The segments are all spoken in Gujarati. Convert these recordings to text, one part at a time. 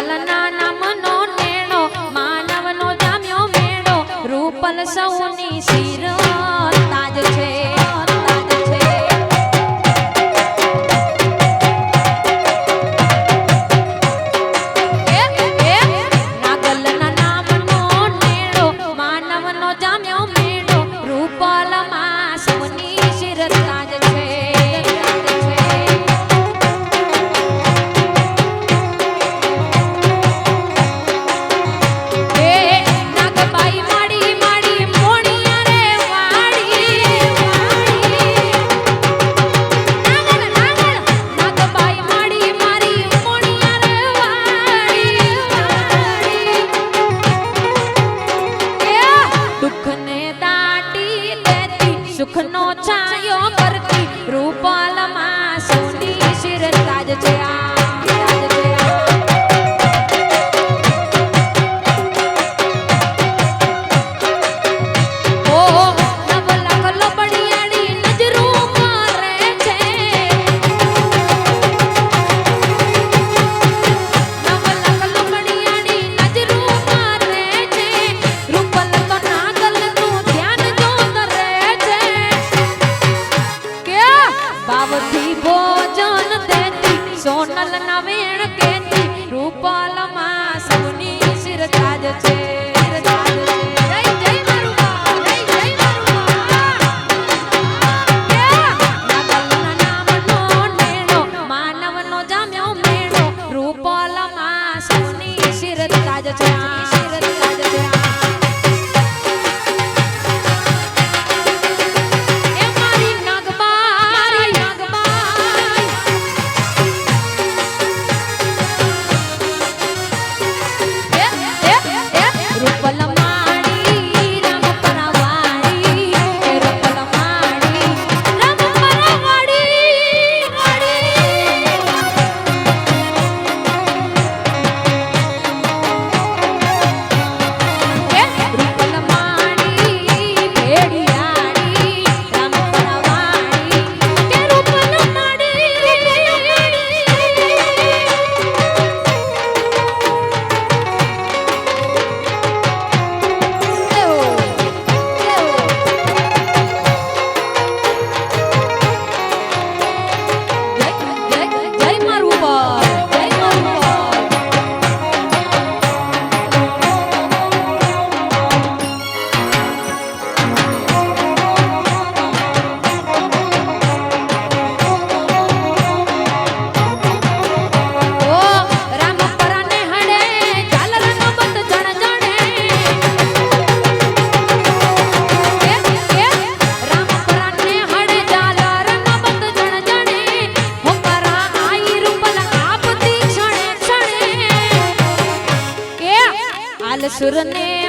વિઠ્ઠલના નામનો નેણો માનવનો જામ્યો મેળો રૂપલ સૌની શિરો. അസുരനേ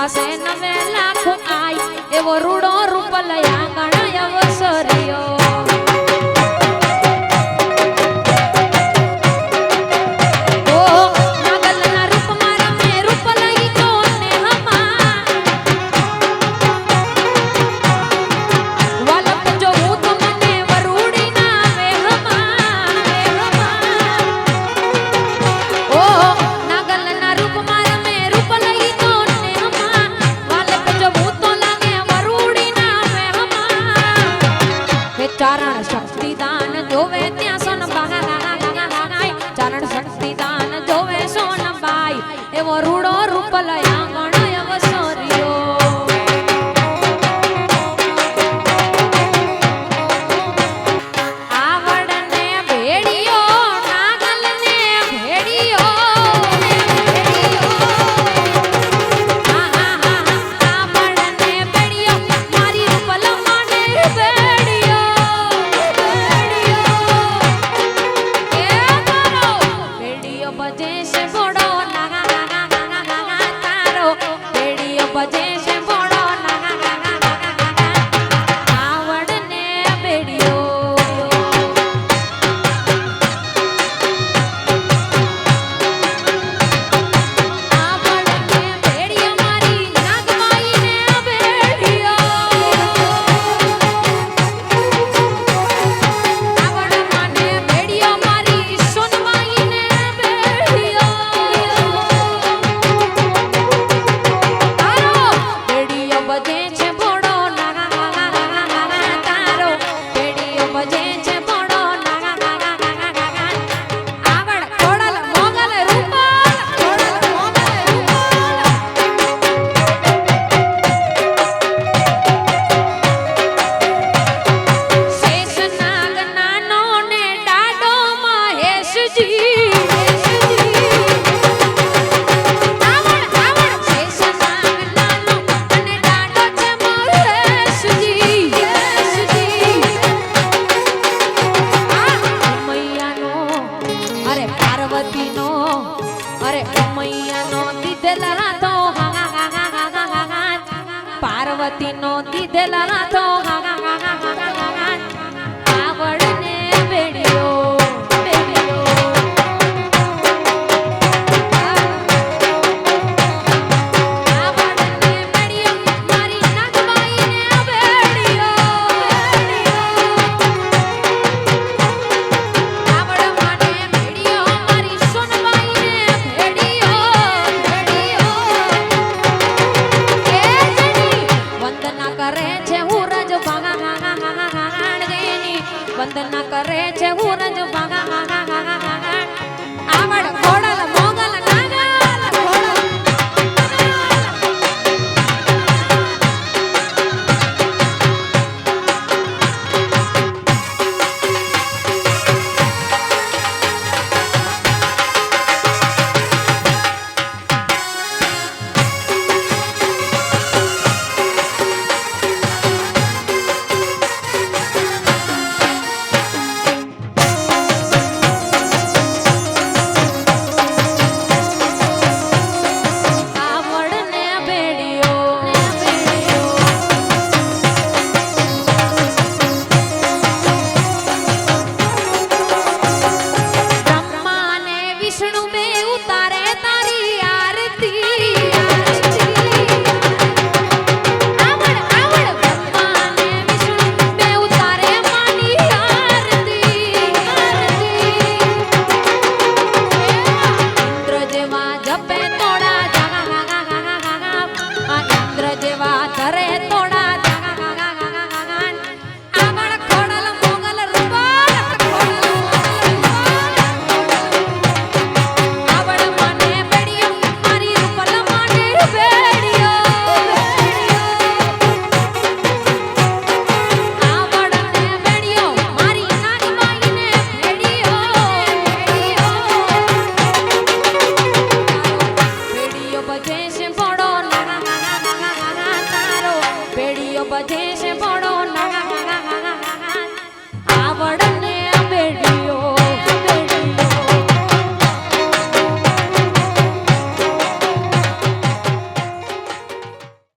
પાસે નવે લાખ આય એવો રૂડો રૂપ લયા. ધરતી દાન જોવે સોનબાઈ. એવો રૂડો રૂપ લઈ આંગણ કરે છે હુરજ ભાગા ભાગા ભાગા ભાગાણગેની વંદના કરે છે હુરજ ભાગા ભાગા ભાગા ભાગાણ આવડ ખોડા